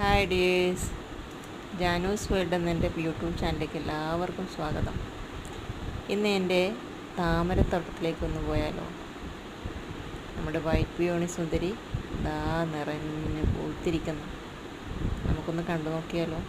Hi dears Janus world എന്ന എന്റെ YouTube ചാനലിലേക്ക് എല്ലാവർക്കും സ്വാഗതം. ഇന്ന് എന്റെ താമരത്തോട്ടത്തിലേക്കൊന്ന് പോയാലോ? നമ്മുടെ വൈറ്റ് പിയോണി സുന്ദരി ദാ നിറഞ്ഞ് പൂത്തിരിക്കുന്നു. നമുക്കൊന്ന് കണ്ടു നോക്കിയാലോ?